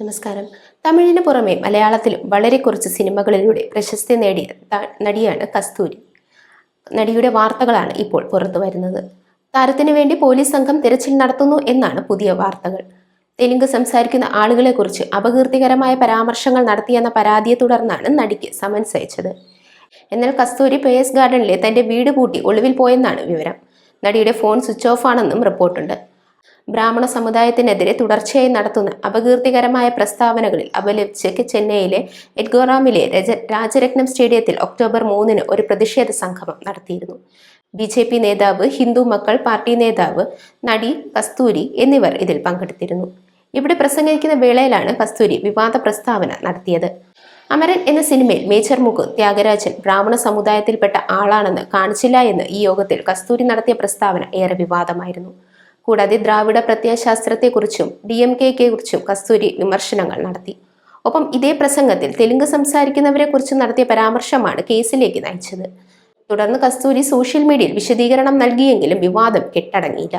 നമസ്കാരം. തമിഴിന് പുറമെ മലയാളത്തിലും വളരെ കുറച്ച് സിനിമകളിലൂടെ പ്രശസ്തി നേടിയ നടിയാണ് കസ്തൂരി. നടിയുടെ വാർത്തകളാണ് ഇപ്പോൾ പുറത്തു വരുന്നത്. താരത്തിന് വേണ്ടി പോലീസ് സംഘം തിരച്ചിൽ നടത്തുന്നു എന്നാണ് പുതിയ വാർത്തകൾ. തെലുങ്ക് സംസാരിക്കുന്ന ആളുകളെക്കുറിച്ച് അപകീർത്തികരമായ പരാമർശങ്ങൾ നടത്തിയെന്ന പരാതിയെ തുടർന്നാണ് നടിക്ക് സമൻസ് അയച്ചത്. എന്നാൽ കസ്തൂരി പേയസ് ഗാർഡനിലെ തന്റെ വീട് പൂട്ടി ഒളിവിൽ പോയെന്നാണ് വിവരം. നടിയുടെ ഫോൺ സ്വിച്ച് ഓഫ് ആണെന്നും റിപ്പോർട്ടുണ്ട്. ബ്രാഹ്മണ സമുദായത്തിനെതിരെ തുടർച്ചയായി നടത്തുന്ന അപകീർത്തികരമായ പ്രസ്താവനകളിൽ അപലപിച്ചേക്ക് ചെന്നൈയിലെ എഡ്ഗോറാമിലെ രജ രാജരത്നം സ്റ്റേഡിയത്തിൽ ഒക്ടോബർ മൂന്നിന് ഒരു പ്രതിഷേധ സംഗമം നടത്തിയിരുന്നു. ബി ജെ പി നേതാവ് ഹിന്ദു മക്കൾ പാർട്ടി നേതാവ് നടി കസ്തൂരി എന്നിവർ ഇതിൽ പങ്കെടുത്തിരുന്നു. ഇവിടെ പ്രസംഗിക്കുന്ന വേളയിലാണ് കസ്തൂരി വിവാദ പ്രസ്താവന നടത്തിയത്. അമരൻ എന്ന സിനിമയിൽ മേജർ മുകുന്ദ് ത്യാഗരാജൻ ബ്രാഹ്മണ സമുദായത്തിൽപ്പെട്ട ആളാണെന്ന് കാണിച്ചില്ല എന്ന് ഈ യോഗത്തിൽ കസ്തൂരി നടത്തിയ പ്രസ്താവന ഏറെ വിവാദമായിരുന്നു. കൂടാതെ ദ്രാവിഡ പ്രത്യയശാസ്ത്രത്തെക്കുറിച്ചും ഡി എം കെ കുറിച്ചും കസ്തൂരി വിമർശനങ്ങൾ നടത്തി. ഒപ്പം ഇതേ പ്രസംഗത്തിൽ തെലുങ്ക് സംസാരിക്കുന്നവരെ കുറിച്ച് നടത്തിയ പരാമർശമാണ് കേസിലേക്ക് നയിച്ചത്. തുടർന്ന് കസ്തൂരി സോഷ്യൽ മീഡിയയിൽ വിശദീകരണം നൽകിയെങ്കിലും വിവാദം കെട്ടടങ്ങിയില്ല.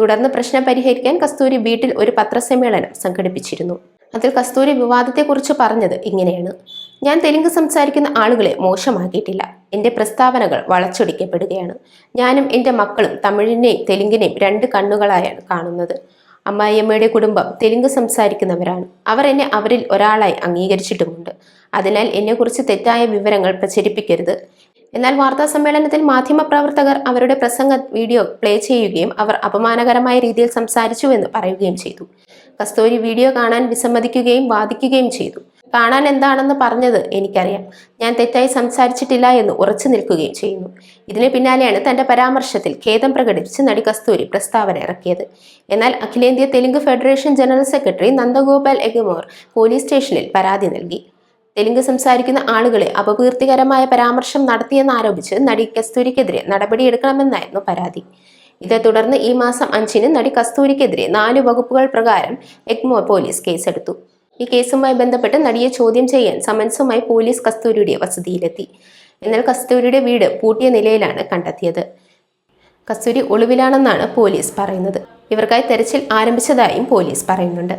തുടർന്ന് പ്രശ്നം പരിഹരിക്കാൻ കസ്തൂരി വീട്ടിൽ ഒരു പത്രസമ്മേളനം സംഘടിപ്പിച്ചിരുന്നു. അതിൽ കസ്തൂരി വിവാദത്തെക്കുറിച്ച് പറഞ്ഞത് ഇങ്ങനെയാണ്. ഞാൻ തെലുങ്ക് സംസാരിക്കുന്ന ആളുകളെ മോശമാക്കിയിട്ടില്ല. എന്റെ പ്രസ്താവനകൾ വളച്ചൊടിക്കപ്പെടുകയാണ്. ഞാനും എന്റെ മക്കളും തമിഴിനെയും തെലുങ്കിനെയും രണ്ട് കണ്ണുകളായാണ് കാണുന്നത്. അമ്മായിയമ്മയുടെ കുടുംബം തെലുങ്ക് സംസാരിക്കുന്നവരാണ്. അവർ എന്നെ അവരിൽ ഒരാളായി അംഗീകരിച്ചിട്ടുമുണ്ട്. അതിനാൽ എന്നെക്കുറിച്ച് തെറ്റായ വിവരങ്ങൾ പ്രചരിപ്പിക്കരുത്. എന്നാൽ വാർത്താ സമ്മേളനത്തിൽ മാധ്യമപ്രവർത്തകർ അവരുടെ പ്രസംഗ വീഡിയോ പ്ലേ ചെയ്യുകയും അവർ അപമാനകരമായ രീതിയിൽ സംസാരിച്ചുവെന്ന് പറയുകയും ചെയ്തു. കസ്തൂരി വീഡിയോ കാണാൻ വിസമ്മതിക്കുകയും വാദിക്കുകയും ചെയ്തു. കാണാൻ എന്താണെന്ന് പറഞ്ഞത് എനിക്കറിയാം. ഞാൻ തെറ്റായി സംസാരിച്ചിട്ടില്ല എന്ന് ഉറച്ചു നിൽക്കുകയും ചെയ്യുന്നു. ഇതിന് പിന്നാലെയാണ് തന്റെ പരാമർശത്തിൽ ഖേദം പ്രകടിപ്പിച്ച് നടി കസ്തൂരി പ്രസ്താവന ഇറക്കിയത്. എന്നാൽ അഖിലേന്ത്യാ Telugu federation general secretary Nandagopal Egmore police സ്റ്റേഷനിൽ പരാതി നൽകി. തെലുങ്ക് സംസാരിക്കുന്ന ആളുകളെ അപകീർത്തികരമായ പരാമർശം നടത്തിയെന്നാരോപിച്ച് നടി കസ്തൂരിക്കെതിരെ നടപടിയെടുക്കണമെന്നായിരുന്നു പരാതി. ഇതേ തുടർന്ന് ഈ മാസം അഞ്ചിന് നടി കസ്തൂരിക്കെതിരെ നാല് വകുപ്പുകൾ പ്രകാരം എഗ്മോ പോലീസ് കേസെടുത്തു. ഈ കേസുമായി ബന്ധപ്പെട്ട് നടിയെ ചോദ്യം ചെയ്യാൻ സമൻസുമായി പോലീസ് കസ്തൂരിയുടെ വസതിയിലെത്തി. എന്നാൽ കസ്തൂരിയുടെ വീട് പൂട്ടിയ നിലയിലാണ് കണ്ടെത്തിയത്. കസ്തൂരി ഒളിവിലാണെന്നാണ് പോലീസ് പറയുന്നത്. ഇവർക്കായി തെരച്ചിൽ ആരംഭിച്ചതായും പോലീസ് പറയുന്നുണ്ട്.